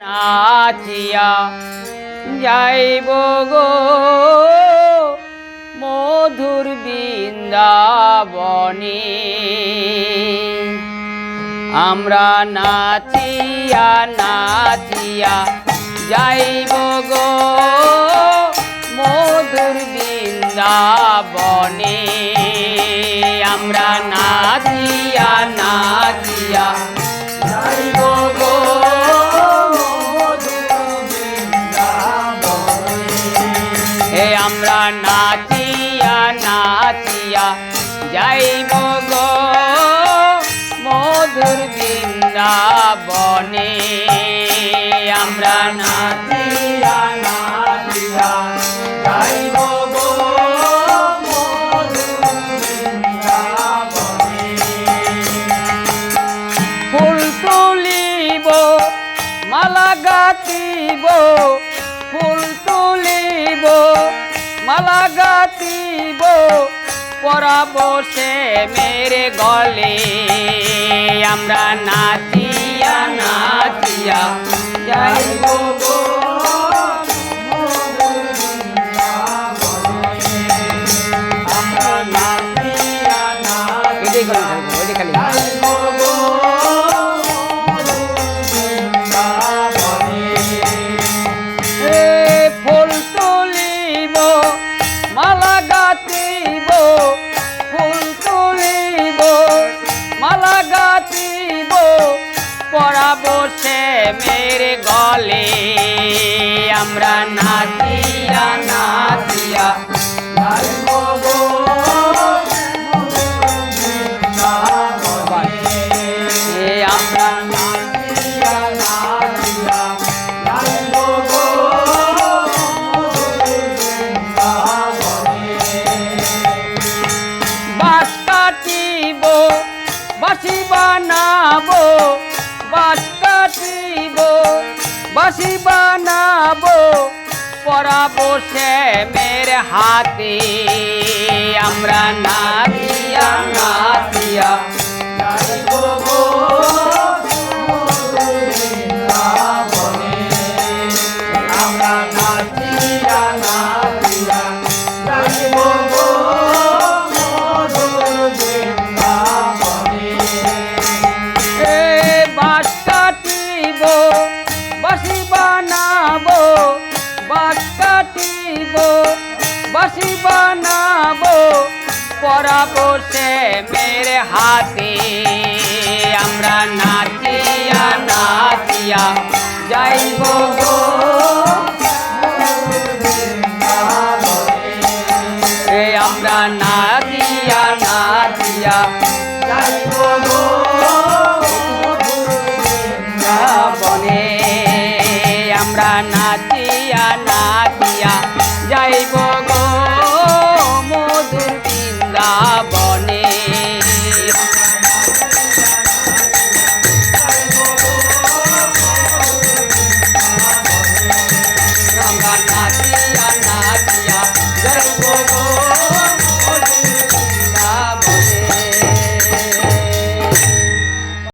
নাচিয়া যাইব গো মধুর বৃন্দাবনে। আমরা নাচিয়া নাচিয়া যাইব গো মধুর বৃন্দাবনে। আমরা নাচিয়া নাচিয়া আমরা নাচিয়া নাচিয়া যাইব গো মধুর বৃন্দাবনে। আমরা নাচিয়া নাচিয়া যাইব গো ফুল তুলিব, মালা গাতিব পরাব বসে মেরে গলে। আমরা নাচিয়া নাচিয়া যাইব গো। সে মেরে গলে আমরা নাচিয়া নাচিয়া বাসি বানাবো পরাবো মের হাতে। আমরা নাচিয়া নাচিয়া আমরা নাচিয়া বাসি বানাবো, পরাবো সে মেরে হাতে। আমরা নাচিয়া নাচিয়া যাইব গো। আমরা নাচিয়া নাচিয়া যাইব গো। বনে আমরা নাচিয়া নাচিয়া যাইব গো